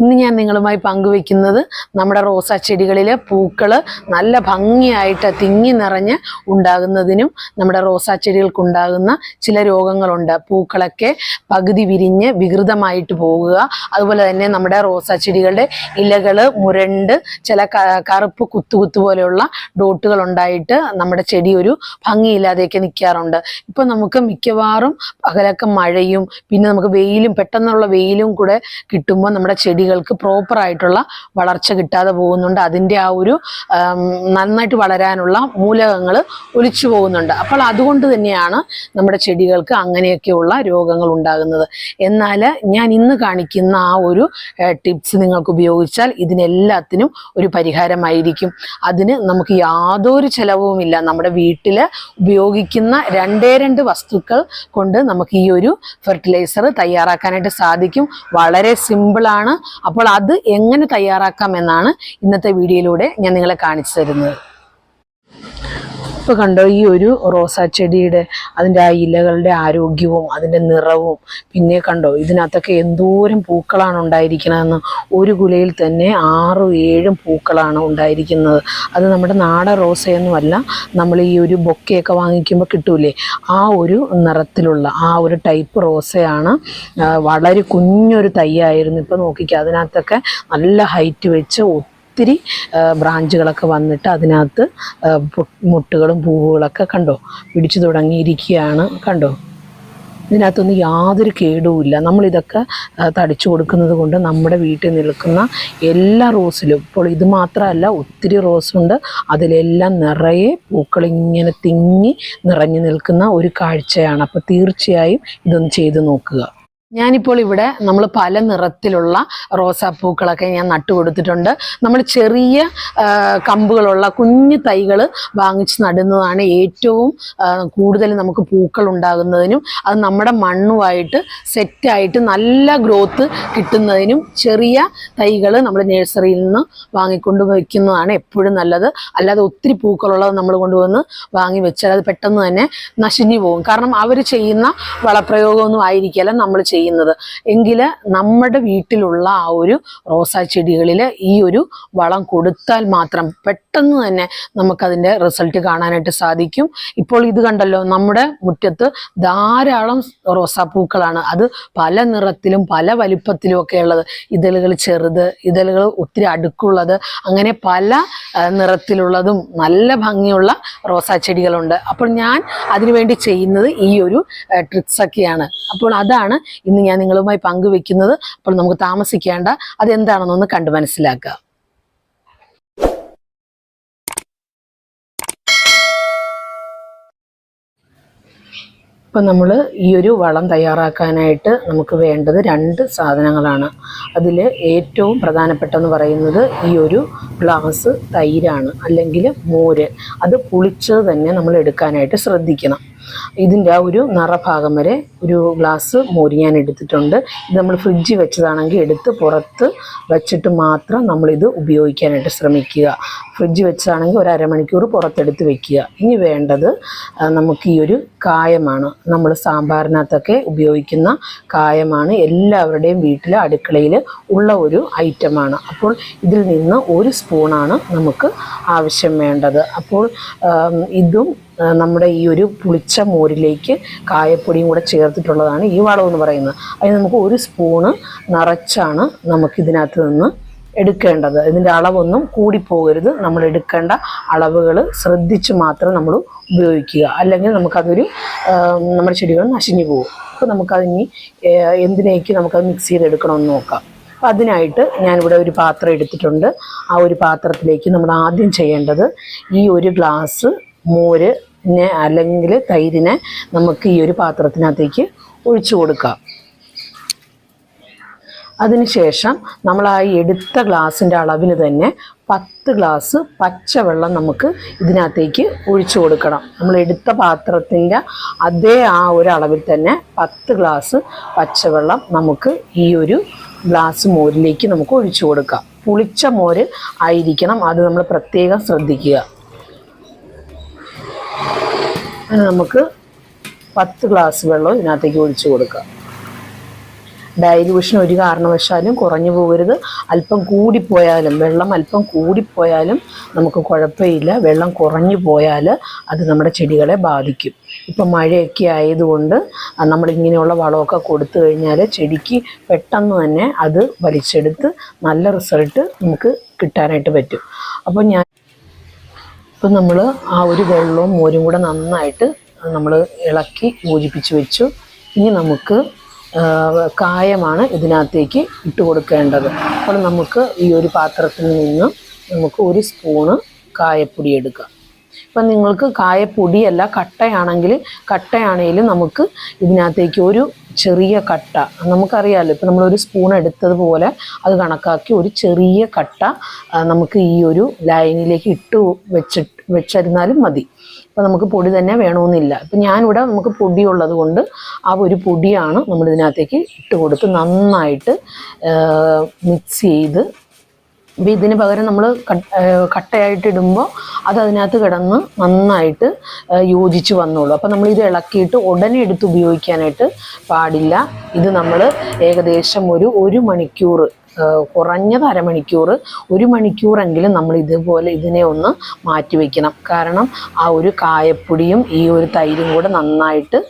ഇന്ന് ഞാൻ നിങ്ങളുമായി പങ്കുവെക്കുന്നത് നമ്മുടെ റോസാ ചെടികളിലെ പൂക്കൾ നല്ല ഭംഗിയായിട്ട് തിങ്ങി നിറഞ്ഞ് ഉണ്ടാകുന്നതിനും നമ്മുടെ റോസാ ചെടികൾക്കുണ്ടാകുന്ന ചില രോഗങ്ങളുണ്ട്. പൂക്കളൊക്കെ പകുതി വിരിഞ്ഞ് വികൃതമായിട്ട് പോകുക. അതുപോലെ തന്നെ നമ്മുടെ റോസാ ചെടികളുടെ ഇലകൾ മുരണ്ട് ചില കറുപ്പ് കുത്തുകുത്ത് പോലെയുള്ള ഡോട്ടുകൾ ഉണ്ടായിട്ട് നമ്മുടെ ചെടി ഒരു ഭംഗിയില്ലാതെയൊക്കെ നിൽക്കാറുണ്ട്. ഇപ്പം നമുക്ക് മിക്കവാറും പകലൊക്കെ മഴയും പിന്നെ നമുക്ക് വെയിലും പെട്ടെന്നുള്ള വെയിലും കൂടെ കിട്ടുമ്പോൾ നമ്മുടെ ചെടികൾക്ക് പ്രോപ്പർ ആയിട്ടുള്ള വളർച്ച കിട്ടാതെ പോകുന്നുണ്ട്. അതിന്റെ ആ ഒരു നന്നായിട്ട് വളരാനുള്ള മൂലകങ്ങൾ ഒലിച്ചു പോകുന്നുണ്ട്. അപ്പോൾ അതുകൊണ്ട് തന്നെയാണ് നമ്മുടെ ചെടികൾക്ക് അങ്ങനെയൊക്കെയുള്ള രോഗങ്ങൾ ഉണ്ടാകുന്നത്. എന്നാൽ ഞാൻ ഇന്ന് കാണിക്കുന്ന ആ ഒരു ടിപ്സ് നിങ്ങൾക്ക് ഉപയോഗിച്ചാൽ ഇതിനെല്ലാത്തിനും ഒരു പരിഹാരമായിരിക്കും. അതിന് നമുക്ക് യാതൊരു ചിലവുമില്ല. നമ്മുടെ വീട്ടിൽ ഉപയോഗിക്കുന്ന രണ്ടേ രണ്ട് വസ്തുക്കൾ കൊണ്ട് നമുക്ക് ഈ ഒരു ഫെർട്ടിലൈസർ തയ്യാറാക്കാനായിട്ട് സാധിക്കും. വളരെ സിമ്പിളാണ് അപ്പോൾ അത് എങ്ങനെ തയ്യാറാക്കാം എന്നാണ് ഇന്നത്തെ വീഡിയോയിലൂടെ ഞാൻ നിങ്ങളെ കാണിച്ചു തരുന്നത്. ഇപ്പൊ കണ്ടോ ഈ ഒരു റോസാ ചെടിയുടെ അതിന്റെ ആ ഇലകളുടെ ആരോഗ്യവും അതിന്റെ നിറവും. പിന്നെ കണ്ടോ ഇതിനകത്തൊക്കെ എന്തോരം പൂക്കളാണ് ഉണ്ടായിരിക്കുന്നതെന്ന് ഒരു കുലയിൽ തന്നെ ആറും ഏഴും പൂക്കളാണ് ഉണ്ടായിരിക്കുന്നത്. അത് നമ്മുടെ നാടൻ റോസയൊന്നുമല്ല നമ്മൾ ഈ ഒരു ബൊക്കയൊക്കെ വാങ്ങിക്കുമ്പോൾ കിട്ടൂലേ? ആ ഒരു നിറത്തിലുള്ള ആ ഒരു ടൈപ്പ് റോസയാണ് വളരെ കുഞ്ഞൊരു തൈയായിരുന്നു. ഇപ്പം നോക്കിക്കുക അതിനകത്തൊക്കെ നല്ല ഹൈറ്റ് വെച്ച് ഒത്തിരി ബ്രാഞ്ചുകളൊക്കെ വന്നിട്ട് അതിനകത്ത് മുട്ടുകളും പൂവുകളൊക്കെ കണ്ടോ? പിടിച്ചു തുടങ്ങിയിരിക്കുകയാണ് കണ്ടോ? ഇതിനകത്തൊന്നും യാതൊരു കേടുമില്ല നമ്മളിതൊക്കെ തടിച്ചു കൊടുക്കുന്നത് കൊണ്ട് നമ്മുടെ വീട്ടിൽ നിൽക്കുന്ന എല്ലാ റോസിലും ഇപ്പോൾ ഇത് മാത്രമല്ല ഒത്തിരി റോസുണ്ട് അതിലെല്ലാം നിറയെ പൂക്കൾ ഇങ്ങനെ തിങ്ങി നിറഞ്ഞു നിൽക്കുന്ന ഒരു കാഴ്ചയാണ്. അപ്പോൾ തീർച്ചയായും ഇതൊന്ന് ചെയ്തു നോക്കുക. ഞാനിപ്പോൾ ഇവിടെ നമ്മൾ പല നിറത്തിലുള്ള റോസാപ്പൂക്കളൊക്കെ ഞാൻ നട്ടു കൊടുത്തിട്ടുണ്ട് നമ്മൾ ചെറിയ കമ്പുകളുള്ള കുഞ്ഞു തൈകൾ വാങ്ങിച്ച് നടുന്നതാണ് ഏറ്റവും കൂടുതൽ നമുക്ക് പൂക്കൾ ഉണ്ടാകുന്നതിനും അത് നമ്മുടെ മണ്ണുമായിട്ട് സെറ്റായിട്ട് നല്ല ഗ്രോത്ത് കിട്ടുന്നതിനും ചെറിയ തൈകൾ നമ്മൾ നഴ്സറിയിൽ നിന്ന് വാങ്ങിക്കൊണ്ട് വയ്ക്കുന്നതാണ് എപ്പോഴും നല്ലത്. അല്ലാതെ ഒത്തിരി പൂക്കളുള്ളത് നമ്മൾ കൊണ്ടുവന്ന് വാങ്ങി വെച്ചാൽ അത് പെട്ടെന്ന് തന്നെ നശിഞ്ഞു പോകും. കാരണം അവർ ചെയ്യുന്ന വളപ്രയോഗമൊന്നും ആയിരിക്കില്ല നമ്മൾ ചെയ്യുന്നത്. എങ്കിൽ നമ്മുടെ വീട്ടിലുള്ള ആ ഒരു റോസാ ചെടികളിൽ ഈ ഒരു വളം കൊടുത്താൽ മാത്രം പെട്ടെന്ന് തന്നെ നമുക്കതിന്റെ റിസൾട്ട് കാണാനായിട്ട് സാധിക്കും. ഇപ്പോൾ ഇത് കണ്ടല്ലോ നമ്മുടെ മുറ്റത്ത് ധാരാളം റോസാപ്പൂക്കളാണ്. അത് പല നിറത്തിലും പല വലിപ്പത്തിലും ഒക്കെ ഉള്ളത്. ഇതളുകൾ ചെറുത് ഇതളുകൾ ഒത്തിരി അടുക്കുള്ളത്. അങ്ങനെ പല നിറത്തിലുള്ളതും നല്ല ഭംഗിയുള്ള റോസാ ചെടികളുണ്ട്. അപ്പോൾ ഞാൻ അതിനുവേണ്ടി ചെയ്യുന്നത് ഈ ഒരു ട്രിക്സൊക്കെയാണ് അപ്പോൾ അതാണ് ഇന്ന് ഞാൻ നിങ്ങളുമായി പങ്കുവെക്കുന്നത് അപ്പോൾ നമുക്ക് താമസിക്കേണ്ട അതെന്താണെന്നൊന്ന് കണ്ടു മനസ്സിലാക്കുക ഇപ്പം നമ്മൾ ഈ ഒരു വളം തയ്യാറാക്കാനായിട്ട് നമുക്ക് വേണ്ടത് രണ്ട് സാധനങ്ങളാണ്. അതിൽ ഏറ്റവും പ്രധാനപ്പെട്ടെന്ന് പറയുന്നത് ഈ ഒരു ഗ്ലാസ് തൈരാണ് അല്ലെങ്കിൽ മോര്. അത് പുളിച്ചത് തന്നെ നമ്മൾ എടുക്കാനായിട്ട് ശ്രദ്ധിക്കണം. ഇതിന്റെ ആ ഒരു നിറഭാഗം വരെ ഒരു ഗ്ലാസ് മോര് ഞാൻ എടുത്തിട്ടുണ്ട്. ഇത് നമ്മൾ ഫ്രിഡ്ജിൽ വെച്ചതാണെങ്കിൽ എടുത്ത് പുറത്ത് വെച്ചിട്ട് മാത്രം നമ്മളിത് ഉപയോഗിക്കാനായിട്ട് ശ്രമിക്കുക. ഫ്രിഡ്ജിൽ വെച്ചതാണെങ്കിൽ ഒരു അരമണിക്കൂർ പുറത്തെടുത്ത് വെക്കുക. ഇനി വേണ്ടത് നമുക്ക് ഈ ഒരു കായമാണ്. നമ്മൾ സാമ്പാറിനകത്തൊക്കെ ഉപയോഗിക്കുന്ന കായമാണ് എല്ലാവരുടെയും വീട്ടിലെ അടുക്കളയിൽ ഉള്ള ഒരു ഐറ്റമാണ്. അപ്പോൾ ഇതിൽ നിന്ന് ഒരു സ്പൂണാണ് നമുക്ക് ആവശ്യം വേണ്ടത്. അപ്പോൾ ഇതും നമ്മുടെ ഈ ഒരു പുളിച്ച മോരിലേക്ക് കായപ്പൊടിയും കൂടെ ചേർത്തിട്ടുള്ളതാണ് ഈ വളം എന്ന് പറയുന്നത്. അതിന് നമുക്ക് ഒരു സ്പൂണ് നിറച്ചാണ് നമുക്കിതിനകത്ത് നിന്ന് എടുക്കേണ്ടത്. ഇതിന്റെ അളവൊന്നും കൂടിപ്പോകരുത്. നമ്മൾ എടുക്കേണ്ട അളവുകൾ ശ്രദ്ധിച്ച് മാത്രം നമ്മൾ ഉപയോഗിക്കുക. അല്ലെങ്കിൽ നമുക്കതൊരു നമ്മുടെ ചെടികൾ നശിഞ്ഞു പോകും. അപ്പോൾ നമുക്കതിനി എന്തിനേക്ക് നമുക്കത് മിക്സ് ചെയ്തെടുക്കണമെന്ന് നോക്കാം. അപ്പം അതിനായിട്ട് ഞാനിവിടെ ഒരു പാത്രം എടുത്തിട്ടുണ്ട്. ആ ഒരു പാത്രത്തിലേക്ക് നമ്മൾ ആദ്യം ചെയ്യേണ്ടത് ഈ ഒരു ഗ്ലാസ് മോര് അല്ലെങ്കിൽ തൈരിനെ നമുക്ക് ഈ ഒരു പാത്രത്തിനകത്തേക്ക് ഒഴിച്ചു കൊടുക്കാം. അതിനുശേഷം നമ്മൾ ആ എടുത്ത ഗ്ലാസിന്റെ അളവിന് തന്നെ പത്ത് ഗ്ലാസ് പച്ചവെള്ളം നമുക്ക് ഇതിനകത്തേക്ക് ഒഴിച്ചു കൊടുക്കണം. നമ്മൾ എടുത്ത പാത്രത്തിന്റെ അതേ ആ ഒരു അളവിൽ തന്നെ പത്ത് ഗ്ലാസ് പച്ചവെള്ളം നമുക്ക് ഈ ഒരു ഗ്ലാസ് മോരിലേക്ക് നമുക്ക് ഒഴിച്ചു കൊടുക്കാം. പുളിച്ച മോര് ആയിരിക്കണം. അത് നമ്മൾ പ്രത്യേകം ശ്രദ്ധിക്കുക. നമുക്ക് പത്ത് ഗ്ലാസ് വെള്ളം ഇതിനകത്തേക്ക് ഒഴിച്ചു കൊടുക്കുക ഡൈല്യൂഷൻ ഒരു കാരണവശാലും കുറഞ്ഞു പോകരുത്. അല്പം കൂടിപ്പോയാലും വെള്ളം അല്പം കൂടിപ്പോയാലും നമുക്ക് കുഴപ്പമില്ല. വെള്ളം കുറഞ്ഞു പോയാൽ അത് നമ്മുടെ ചെടികളെ ബാധിക്കും. ഇപ്പം മഴയൊക്കെ ആയതുകൊണ്ട് നമ്മളിങ്ങനെയുള്ള വളമൊക്കെ കൊടുത്തു കഴിഞ്ഞാൽ ചെടിക്ക് പെട്ടെന്ന് തന്നെ അത് വലിച്ചെടുത്ത് നല്ല റിസൾട്ട് നമുക്ക് കിട്ടാനായിട്ട് പറ്റും. അപ്പോൾ ഞാൻ ഇപ്പം നമ്മൾ ആ ഒരു വെള്ളവും മോരും കൂടെ നന്നായിട്ട് നമ്മൾ ഇളക്കി യോജിപ്പിച്ച് വെച്ചു. ഇനി നമുക്ക് കായമാണ് ഇതിനകത്തേക്ക് ഇട്ട് കൊടുക്കേണ്ടത്. അപ്പോൾ നമുക്ക് ഈ ഒരു പാത്രത്തിൽ നിന്ന് നമുക്ക് ഒരു സ്പൂണ് കായപ്പൊടി എടുക്കാം. ഇപ്പം നിങ്ങൾക്ക് കായപ്പൊടിയല്ല കട്ടയാണെങ്കിൽ കട്ടയാണെങ്കിലും നമുക്ക് ഇതിനകത്തേക്ക് ഒരു ചെറിയ കട്ട. നമുക്കറിയാമല്ലോ ഇപ്പം നമ്മളൊരു സ്പൂൺ എടുത്തതുപോലെ അത് കണക്കാക്കി ഒരു ചെറിയ കട്ട നമുക്ക് ഈ ഒരു ലൈനിലേക്ക് ഇട്ട് വെച്ചിട്ട് വെച്ചിരുന്നാലും മതി. അപ്പം നമുക്ക് പൊടി തന്നെ വേണമെന്നില്ല ഇപ്പം ഞാനിവിടെ നമുക്ക് പൊടി ഉള്ളത് കൊണ്ട് ആ ഒരു പൊടിയാണ് നമ്മൾ ഇതിനകത്തേക്ക് ഇട്ട് കൊടുത്ത് നന്നായിട്ട് മിക്സ് ചെയ്ത് അപ്പോൾ ഇതിന് പകരം നമ്മൾ കട്ടയായിട്ട് ഇടുമ്പോൾ അത് അതിനകത്ത് കിടന്ന് നന്നായിട്ട് യോജിച്ച് വന്നോളൂ. അപ്പോൾ നമ്മൾ ഇത് ഇളക്കിയിട്ട് ഉടനെ എടുത്ത് ഉപയോഗിക്കാനായിട്ട് പാടില്ല. ഇത് നമ്മൾ ഏകദേശം ഒരു ഒരു മണിക്കൂർ കുറഞ്ഞത് അരമണിക്കൂർ ഒരു മണിക്കൂറെങ്കിലും നമ്മൾ ഇതുപോലെ ഇതിനെ ഒന്ന് മാറ്റി വയ്ക്കണം കാരണം ആ ഒരു കായപ്പൊടിയും ഈ ഒരു തൈരും കൂടെ നന്നായിട്ട്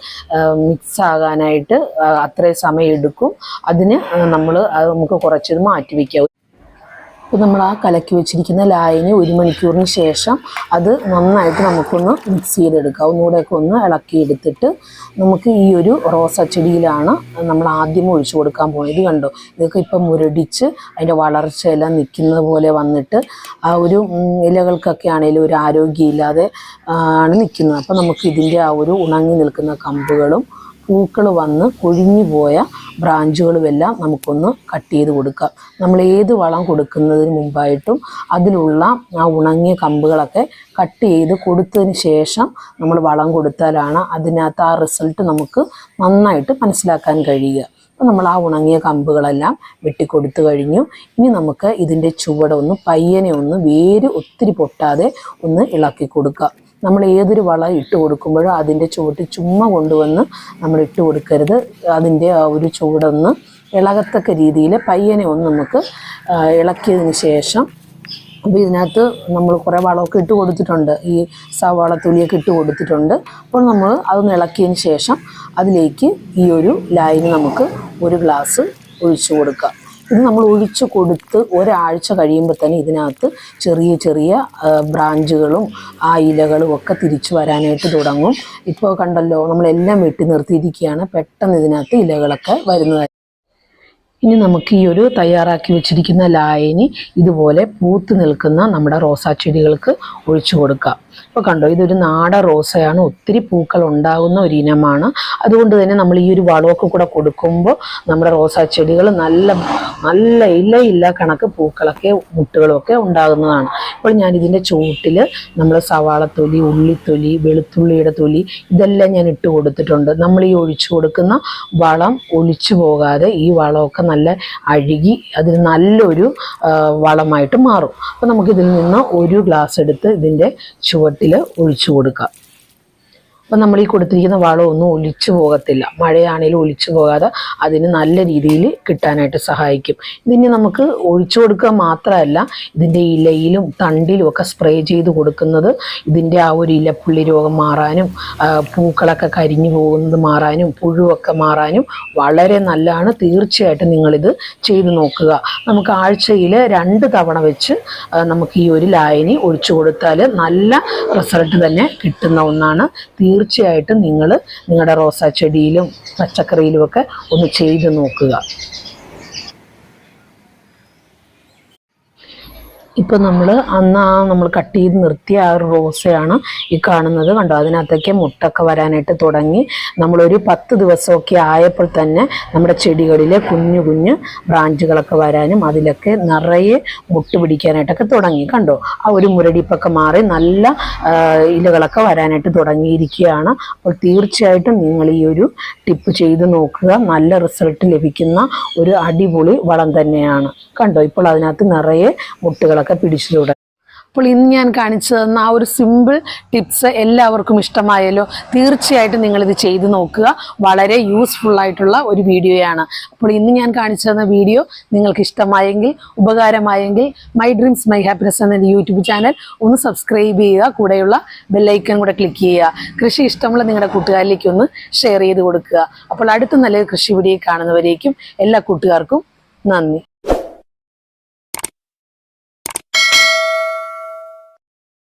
മിക്സ് ആകാനായിട്ട് അത്രയും സമയം എടുക്കും. അതിന് നമ്മൾ നമുക്ക് കുറച്ചത് മാറ്റി വയ്ക്കാം അപ്പോൾ നമ്മൾ ആ കലക്കി വെച്ചിരിക്കുന്ന ലായനി ഒരു മണിക്കൂറിന് ശേഷം അത് നന്നായിട്ട് നമുക്കൊന്ന് മിക്സ് ചെയ്തെടുക്കാം. ഒന്നുകൂടെയൊക്കെ ഒന്ന് ഇളക്കിയെടുത്തിട്ട് നമുക്ക് ഈ ഒരു റോസ് ചെടിയിലാണ് നമ്മൾ ആദ്യം ഒഴിച്ചു കൊടുക്കാൻ പോയത് കണ്ടോ? ഇതൊക്കെ ഇപ്പം മുരടിച്ച് അതിന്റെ വളർച്ചയെല്ലാം നിൽക്കുന്നത് പോലെ വന്നിട്ട് ആ ഒരു ഇലകൾക്കൊക്കെ ആണെങ്കിലും ഒരു ആരോഗ്യമില്ലാതെ ആണ് നിൽക്കുന്നത്. അപ്പോൾ നമുക്ക് ഇതിന്റെ ആ ഒരു ഉണങ്ങി നിൽക്കുന്ന കമ്പുകളും പൂക്കൾ വന്ന് കൊഴിഞ്ഞു പോയ ബ്രാഞ്ചുകളുമെല്ലാം നമുക്കൊന്ന് കട്ട് ചെയ്ത് കൊടുക്കാം. നമ്മൾ ഏത് വളം കൊടുക്കുന്നതിന് മുമ്പായിട്ടും അതിലുള്ള ആ ഉണങ്ങിയ കമ്പുകളൊക്കെ കട്ട് ചെയ്ത് കൊടുത്തതിന് ശേഷം നമ്മൾ വളം കൊടുത്താലാണ് അതിനകത്ത് ആ റിസൾട്ട് നമുക്ക് നന്നായിട്ട് മനസ്സിലാക്കാൻ കഴിയുക. അപ്പോൾ നമ്മൾ ആ ഉണങ്ങിയ കമ്പുകളെല്ലാം വെട്ടിക്കൊടുത്തു കഴിഞ്ഞു. ഇനി നമുക്ക് ഇതിന്റെ ചുവടൊന്ന് പയ്യനെ ഒന്ന് വേര് ഒത്തിരി പൊട്ടാതെ ഒന്ന് ഇളക്കി കൊടുക്കുക നമ്മൾ ഏതൊരു വള ഇട്ട് കൊടുക്കുമ്പോഴും അതിന്റെ ചുവട്ടിൽ ചുമ്മാ കൊണ്ടുവന്ന് നമ്മൾ ഇട്ട് കൊടുക്കരുത്. അതിന്റെ ആ ഒരു ചുവടൊന്ന് ഇളകത്തക്ക രീതിയിൽ പയ്യനെ ഒന്ന് നമുക്ക് ഇളക്കിയതിന് ശേഷം അപ്പോൾ ഇതിനകത്ത് നമ്മൾ കുറേ വളമൊക്കെ ഇട്ട് കൊടുത്തിട്ടുണ്ട്. ഈ സവാള തുളിയൊക്കെ ഇട്ട് കൊടുത്തിട്ടുണ്ട്. അപ്പോൾ നമ്മൾ അതൊന്ന് ഇളക്കിയതിന് ശേഷം അതിലേക്ക് ഈ ഒരു ലായനി നമുക്ക് ഒരു ഗ്ലാസ് ഒഴിച്ചു കൊടുക്കാം. ഇത് നമ്മൾ ഒഴിച്ചു കൊടുത്ത് ഒരാഴ്ച കഴിയുമ്പോൾ തന്നെ ഇതിനകത്ത് ചെറിയ ചെറിയ ബ്രാഞ്ചുകളും ആ ഇലകളും ഒക്കെ തിരിച്ചു വരാനായിട്ട് തുടങ്ങും. ഇപ്പോൾ കണ്ടല്ലോ നമ്മളെല്ലാം വെട്ടി നിർത്തിയിരിക്കുകയാണ്. പെട്ടെന്ന് ഇതിനകത്ത് ഇലകളൊക്കെ വരുന്നത് ഇനി നമുക്ക് ഈ ഒരു തയ്യാറാക്കി വെച്ചിരിക്കുന്ന ലായനി ഇതുപോലെ പൂത്ത് നിൽക്കുന്ന നമ്മുടെ റോസാ ചെടികൾക്ക് ഒഴിച്ചു കൊടുക്കാം. ഇപ്പോൾ കണ്ടോ ഇതൊരു നാടൻ റോസയാണ്. ഒത്തിരി പൂക്കൾ ഉണ്ടാകുന്ന ഒരു ഇനമാണ്. അതുകൊണ്ട് തന്നെ നമ്മൾ ഈ ഒരു വളമൊക്കെ കൂടെ കൊടുക്കുമ്പോൾ നമ്മുടെ റോസാ ചെടികൾ നല്ല നല്ല ഇലയില്ല കണക്ക് പൂക്കളൊക്കെ മുട്ടുകളും ഒക്കെ ഉണ്ടാകുന്നതാണ്. അപ്പോൾ ഞാൻ ഇതിന്റെ ചുവട്ടിൽ നമ്മൾ സവാളത്തൊലി ഉള്ളിത്തൊലി വെളുത്തുള്ളിയുടെ തൊലി ഇതെല്ലാം ഞാൻ ഇട്ട് കൊടുത്തിട്ടുണ്ട്. നമ്മൾ ഈ ഒഴിച്ചു കൊടുക്കുന്ന വളം ഒലിച്ചു പോകാതെ ഈ വളമൊക്കെ നല്ല അഴുകി അതിന് നല്ലൊരു വളമായിട്ട് മാറും. അപ്പോൾ നമുക്കിതിൽ നിന്ന് ഒരു ഗ്ലാസ് എടുത്ത് ഇതിന്റെ ചുവട്ടിൽ ഒഴിച്ചു കൊടുക്കാം. അപ്പം നമ്മൾ ഈ കൊടുത്തിരിക്കുന്ന വളമൊന്നും ഒലിച്ചു പോകത്തില്ല. മഴയാണെങ്കിലും ഒലിച്ചു പോകാതെ അതിന് നല്ല രീതിയിൽ കിട്ടാനായിട്ട് സഹായിക്കും. ഇതിന് നമുക്ക് ഒഴിച്ചു കൊടുക്കുക മാത്രമല്ല ഇതിന്റെ ഇലയിലും തണ്ടിലും ഒക്കെ സ്പ്രേ ചെയ്ത് കൊടുക്കുന്നത് ഇതിന്റെ ആ ഒരു ഇലപ്പുള്ളി രോഗം മാറാനും പൂക്കളൊക്കെ കരിഞ്ഞു പോകുന്നത് മാറാനും പുഴുവൊക്കെ മാറാനും വളരെ നല്ലതാണ്. തീർച്ചയായിട്ടും നിങ്ങളിത് ചെയ്ത് നോക്കുക. നമുക്ക് ആഴ്ചയിൽ രണ്ട് തവണ വെച്ച് നമുക്ക് ഈ ഒരു ലായനി ഒഴിച്ചു കൊടുത്താൽ നല്ല റിസൾട്ട് തന്നെ കിട്ടുന്ന ഒന്നാണ്. തീർച്ചയായിട്ടും നിങ്ങൾ നിങ്ങളുടെ റോസാ ചെടിയിലും പച്ചക്കറിയിലുമൊക്കെ ഒന്ന് ചെയ്ത് നോക്കുക. ഇപ്പം നമ്മൾ അന്ന് ആ നമ്മൾ കട്ട് ചെയ്ത് നിർത്തിയ ആ ഒരു റോസയാണ് ഈ കാണുന്നത്. കണ്ടോ? അതിനകത്തേക്ക് മുട്ടൊക്കെ വരാനായിട്ട് തുടങ്ങി. നമ്മളൊരു പത്ത് ദിവസമൊക്കെ ആയപ്പോൾ തന്നെ നമ്മുടെ ചെടികളിലെ കുഞ്ഞു കുഞ്ഞു ബ്രാഞ്ചുകളൊക്കെ വരാനും അതിലൊക്കെ നിറയെ മുട്ട് പിടിക്കാനായിട്ടൊക്കെ തുടങ്ങി. കണ്ടോ? ആ ഒരു മുരടിപ്പൊക്കെ മാറി നല്ല ഇലകളൊക്കെ വരാനായിട്ട് തുടങ്ങിയിരിക്കുകയാണ്. അപ്പോൾ തീർച്ചയായിട്ടും നിങ്ങൾ ഈ ഒരു ടിപ്പ് ചെയ്ത് നോക്കുക. നല്ല റിസൾട്ട് ലഭിക്കുന്ന ഒരു അടിപൊളി വളം തന്നെയാണ്. കണ്ടോ? ഇപ്പോൾ അതിനകത്ത് നിറയെ മുട്ടുകളൊക്കെ പിടിച്ചു പിടിച്ചിലൂടെ. അപ്പോൾ ഇന്ന് ഞാൻ കാണിച്ചു തന്ന ആ ഒരു സിമ്പിൾ ടിപ്സ് എല്ലാവർക്കും ഇഷ്ടമായല്ലോ. തീർച്ചയായിട്ടും നിങ്ങളിത് ചെയ്തു നോക്കുക. വളരെ യൂസ്ഫുൾ ആയിട്ടുള്ള ഒരു വീഡിയോയാണ്. അപ്പോൾ ഇന്ന് ഞാൻ കാണിച്ചു തന്ന വീഡിയോ നിങ്ങൾക്ക് ഇഷ്ടമായെങ്കിൽ ഉപകാരമായെങ്കിൽ മൈ ഡ്രീംസ് മൈ ഹാപ്പിനെസ് എന്ന യൂട്യൂബ് ചാനൽ ഒന്ന് സബ്സ്ക്രൈബ് ചെയ്യുക. കൂടെയുള്ള ബെല്ലൈക്കൺ കൂടെ ക്ലിക്ക് ചെയ്യുക. കൃഷി ഇഷ്ടമുള്ള നിങ്ങളുടെ കൂട്ടുകാരിലേക്ക് ഒന്ന് ഷെയർ ചെയ്ത് കൊടുക്കുക. അപ്പോൾ അടുത്ത നല്ലൊരു കൃഷി വീഡിയോ കാണുന്നവരേക്കും എല്ലാ കൂട്ടുകാർക്കും നന്ദി.